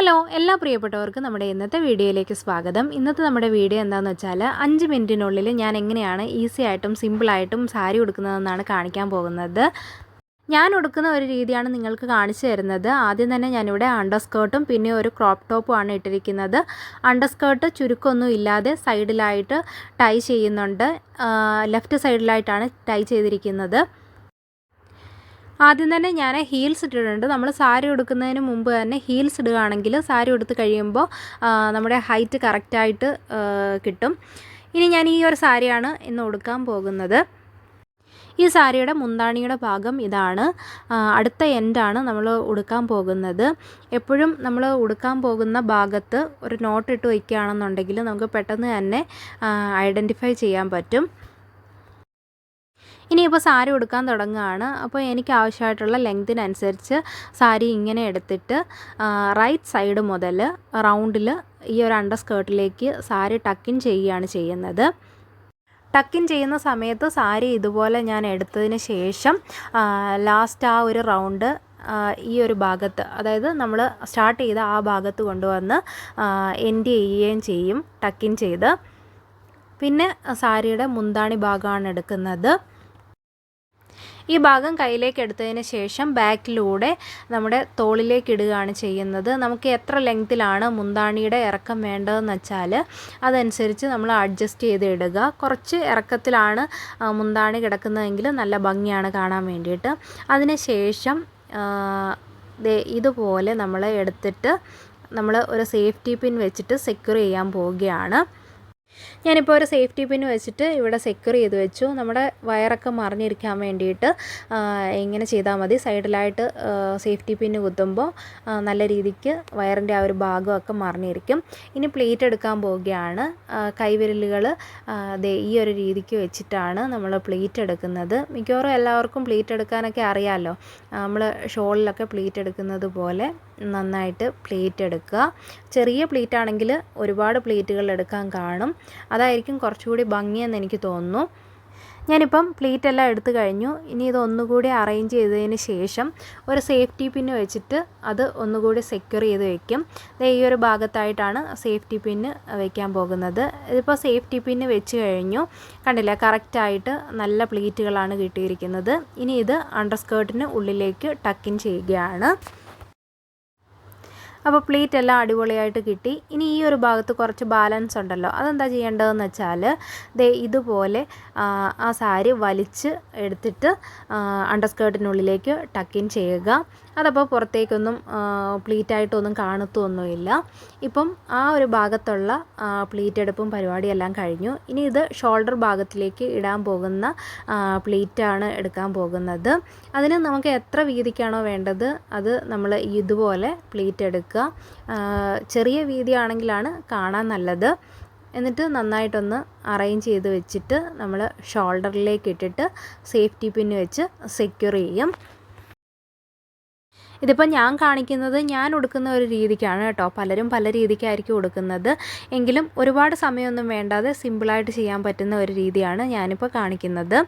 Hello എല്ലാ പ്രിയപ്പെട്ടവർക്കും നമ്മുടെ ഇന്നത്തെ വീഡിയോയിലേക്ക് സ്വാഗതം. ഇന്നത്തെ നമ്മുടെ വീഡിയോ എന്താണെന്ന് വെച്ചാൽ അഞ്ച് മിനിറ്റിനുള്ളിൽ ഞാൻ എങ്ങനെയാണ് ഈസി ആയിട്ടും സിമ്പിളായിട്ടും സാരി ഉടുക്കുന്നതെന്നാണ് കാണിക്കാൻ പോകുന്നത്. ഞാൻ ഉടുക്കുന്ന ഒരു രീതിയാണ് നിങ്ങൾക്ക് കാണിച്ചു തരുന്നത്. ആദ്യം തന്നെ ഞാനിവിടെ അണ്ടർ സ്കേർട്ടും പിന്നെ ഒരു ക്രോപ്പ് ടോപ്പും ആണ് ഇട്ടിരിക്കുന്നത്. അണ്ടർ സ്കേർട്ട് ചുരുക്കമൊന്നും ഇല്ലാതെ സൈഡിലായിട്ട് ടൈ ചെയ്യുന്നുണ്ട്. ലെഫ്റ്റ് സൈഡിലായിട്ടാണ് ടൈ ചെയ്തിരിക്കുന്നത്. ആദ്യം തന്നെ ഞാൻ ഹീൽസ് ഇട്ടിട്ടുണ്ട്. നമ്മൾ സാരി ഉടുക്കുന്നതിന് മുമ്പ് തന്നെ ഹീൽസ് ഇടുകയാണെങ്കിൽ സാരി ഉടുത്ത് കഴിയുമ്പോൾ നമ്മുടെ ഹൈറ്റ് കറക്റ്റായിട്ട് കിട്ടും. ഇനി ഞാൻ ഈ ഒരു സാരിയാണ് ഇന്ന് ഉടുക്കാൻ പോകുന്നത്. ഈ സാരിയുടെ മുന്താണിയുടെ ഭാഗം ഇതാണ്. അടുത്ത എൻഡാണ് നമ്മൾ ഉടുക്കാൻ പോകുന്നത്. എപ്പോഴും നമ്മൾ ഉടുക്കാൻ പോകുന്ന ഭാഗത്ത് ഒരു നോട്ട് ഇട്ട് വയ്ക്കുകയാണെന്നുണ്ടെങ്കിൽ നമുക്ക് പെട്ടെന്ന് തന്നെ ഐഡന്റിഫൈ ചെയ്യാൻ പറ്റും. ഇനിയിപ്പോൾ സാരി ഉടുക്കാൻ തുടങ്ങുകയാണ്. അപ്പോൾ എനിക്ക് ആവശ്യമായിട്ടുള്ള ലെങ്തിനനുസരിച്ച് സാരി ഇങ്ങനെ എടുത്തിട്ട് റൈറ്റ് സൈഡ് മുതൽ റൗണ്ടിൽ ഈ ഒരു അണ്ടർ സ്കേർട്ടിലേക്ക് സാരി ടക്കിൻ ചെയ്യുകയാണ് ചെയ്യുന്നത്. ടക്കിൻ ചെയ്യുന്ന സമയത്ത് സാരി ഇതുപോലെ ഞാൻ എടുത്തതിന് ശേഷം ലാസ്റ്റ് ആ ഒരു റൗണ്ട് ഈ ഒരു ഭാഗത്ത് അതായത് നമ്മൾ സ്റ്റാർട്ട് ചെയ്ത ആ ഭാഗത്ത് കൊണ്ടുവന്ന് എൻഡ് ചെയ്യുകയും ചെയ്യും ടക്കിൻ ചെയ്ത്. പിന്നെ സാരിയുടെ മുന്താണി ഭാഗമാണ് എടുക്കുന്നത്. ഈ ഭാഗം കയ്യിലേക്ക് എടുത്തതിന് ശേഷം ബാക്കിലൂടെ നമ്മുടെ തോളിലേക്ക് ഇടുകയാണ് ചെയ്യുന്നത്. നമുക്ക് എത്ര ലെങ്ത്തിലാണ് മുന്താണിയുടെ ഇറക്കം വേണ്ടതെന്ന് വെച്ചാൽ അതനുസരിച്ച് നമ്മൾ അഡ്ജസ്റ്റ് ചെയ്ത് ഇടുക. കുറച്ച് ഇറക്കത്തിലാണ് മുന്താണി കിടക്കുന്നതെങ്കിൽ നല്ല ഭംഗിയാണ് കാണാൻ വേണ്ടിയിട്ട്. അതിന് ശേഷം ഇതുപോലെ നമ്മൾ എടുത്തിട്ട് നമ്മൾ ഒരു സേഫ്റ്റി പിൻ വെച്ചിട്ട് സെക്യൂർ ചെയ്യാൻ പോവുകയാണ്. ഞാനിപ്പോൾ ഒരു സേഫ്റ്റി പിൻ വെച്ചിട്ട് ഇവിടെ സെക്യൂർ ചെയ്ത് വെച്ചു. നമ്മുടെ വയറൊക്കെ മറിഞ്ഞിരിക്കാൻ വേണ്ടിയിട്ട് ഇങ്ങനെ ചെയ്താൽ മതി. സൈഡിലായിട്ട് സേഫ്റ്റി പിന്ന് കുത്തുമ്പോൾ നല്ല രീതിക്ക് വയറിന്റെ ആ ഒരു ഭാഗമൊക്കെ മറിഞ്ഞിരിക്കും. ഇനി പ്ലേറ്റ് എടുക്കാൻ പോവുകയാണ്. കൈവിരലുകൾ ഈ ഒരു രീതിക്ക് വെച്ചിട്ടാണ് നമ്മൾ പ്ലേറ്റ് എടുക്കുന്നത്. മിക്കവാറും എല്ലാവർക്കും പ്ലേറ്റ് എടുക്കാനൊക്കെ അറിയാമല്ലോ നമ്മൾ ഷോളിലൊക്കെ പ്ലേറ്റ് എടുക്കുന്നത് പോലെ. നന്നായിട്ട് പ്ലേറ്റ് എടുക്കുക. ചെറിയ പ്ലേറ്റ് ആണെങ്കിൽ ഒരുപാട് പ്ലേറ്റുകൾ എടുക്കാൻ കാണും. അതായിരിക്കും കുറച്ചുകൂടി ഭംഗിയെന്ന് എനിക്ക് തോന്നുന്നു. ഞാനിപ്പം പ്ലേറ്റ് എല്ലാം എടുത്തു കഴിഞ്ഞു. ഇനി ഇത് ഒന്നുകൂടി അറേഞ്ച് ചെയ്തതിന് ശേഷം ഒരു സേഫ്റ്റി പിന്ന് വെച്ചിട്ട് അത് ഒന്നുകൂടി സെക്യൂർ ചെയ്ത് വെക്കും. ഈ ഒരു ഭാഗത്തായിട്ടാണ് സേഫ്റ്റി പിന്ന് വെക്കാൻ പോകുന്നത്. ഇതിപ്പോൾ സേഫ്റ്റി പിന്ന് വെച്ച് കഴിഞ്ഞു. കണ്ടില്ല കറക്റ്റായിട്ട് നല്ല പ്ലേറ്റുകളാണ് കിട്ടിയിരിക്കുന്നത്. ഇനി ഇത് അണ്ടർ സ്കേർട്ടിന് ഉള്ളിലേക്ക് ടക്കിൻ ചെയ്യുകയാണ്. അപ്പോൾ പ്ലേറ്റ് എല്ലാം അടിപൊളിയായിട്ട് കിട്ടി. ഇനി ഈ ഒരു ഭാഗത്ത് കുറച്ച് ബാലൻസ് ഉണ്ടല്ലോ. അതെന്താ ചെയ്യേണ്ടതെന്ന് വെച്ചാൽ ദേ ഇതുപോലെ ആ സാരി വലിച്ച് എടുത്തിട്ട് അണ്ടർ സ്കേർട്ടിനുള്ളിലേക്ക് ടക്കിൻ ചെയ്യുക. അതപ്പോൾ പുറത്തേക്കൊന്നും പ്ലീറ്റായിട്ടൊന്നും കാണത്തൊന്നുമില്ല. ഇപ്പം ആ ഒരു ഭാഗത്തുള്ള പ്ലീറ്റ് എടുപ്പും പരിപാടിയെല്ലാം കഴിഞ്ഞു. ഇനി ഇത് ഷോൾഡർ ഭാഗത്തിലേക്ക് ഇടാൻ പോകുന്ന പ്ലീറ്റാണ് എടുക്കാൻ പോകുന്നത്. അതിന് നമുക്ക് എത്ര വീതിക്കാണോ വേണ്ടത്? അത് നമ്മൾ ഇതുപോലെ പ്ലീറ്റ് എടുക്കുക. ചെറിയ വീതിയാണെങ്കിലാണ് കാണാൻ നല്ലത്. എന്നിട്ട് നന്നായിട്ടൊന്ന് അറേഞ്ച് ചെയ്ത് വെച്ചിട്ട് നമ്മൾ ഷോൾഡറിലേക്ക് ഇട്ടിട്ട് സേഫ്റ്റി പിന്ന് വെച്ച് സെക്യൂർ ചെയ്യും. ഇതിപ്പോൾ ഞാൻ കാണിക്കുന്നത് ഞാൻ ഉടുക്കുന്ന ഒരു രീതിക്കാണ് കേട്ടോ. പലരും പല രീതിക്കായിരിക്കും ഉടുക്കുന്നത്. എങ്കിലും ഒരുപാട് സമയമൊന്നും വേണ്ടാതെ സിമ്പിളായിട്ട് ചെയ്യാൻ പറ്റുന്ന ഒരു രീതിയാണ് ഞാനിപ്പോൾ കാണിക്കുന്നത്.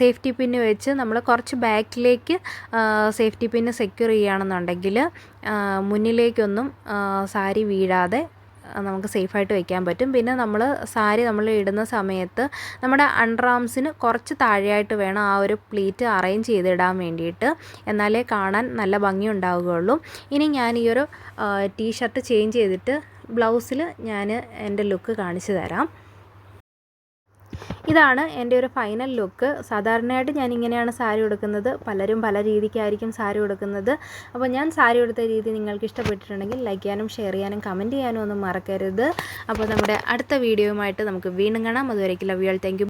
സേഫ്റ്റി പിന്ന് വെച്ച് നമ്മൾ കുറച്ച് ബാക്കിലേക്ക് സേഫ്റ്റി പിന്ന് സെക്യൂർ ചെയ്യുകയാണെന്നുണ്ടെങ്കിൽ മുന്നിലേക്കൊന്നും സാരി വീഴാതെ നമുക്ക് സേഫായിട്ട് വെക്കാൻ പറ്റും. പിന്നെ നമ്മൾ സാരി നമ്മൾ ഇടുന്ന സമയത്ത് നമ്മുടെ അണ്ടർ ആംസിന് കുറച്ച് താഴെയായിട്ട് വേണം ആ ഒരു പ്ലീറ്റ് അറേഞ്ച് ചെയ്തിടാൻ വേണ്ടിയിട്ട്. എന്നാലേ കാണാൻ നല്ല ഭംഗി ഉണ്ടാവുകയുള്ളൂ ഇനി ഞാൻ ഈ ഒരു ടീഷർട്ട് ചേഞ്ച് ചെയ്തിട്ട് ബ്ലൗസിൽ ഞാൻ എന്റെ ലുക്ക് കാണിച്ചു തരാം. ഇതാണ് എന്റെ ഒരു ഫൈനൽ ലുക്ക് സാധാരണയായിട്ട് ഞാൻ ഇങ്ങനെയാണ് സാരി ഉടുക്കുന്നത്. പലരും പല രീതിക്കായിരിക്കും സാരി ഉടുക്കുന്നത്. അപ്പോൾ ഞാൻ സാരി ഉടുത്ത രീതി നിങ്ങൾക്ക് ഇഷ്ടപ്പെട്ടിട്ടുണ്ടെങ്കിൽ ലൈക്ക് ചെയ്യാനും ഷെയർ ചെയ്യാനും കമന്റ് ചെയ്യാനും ഒന്നും മറക്കരുത്. അപ്പോൾ നമ്മുടെ അടുത്ത വീഡിയോയുമായിട്ട് നമുക്ക് വീണ്ടും കാണാം. അതുവരേക്കും ലവ് യു ആൾ താങ്ക്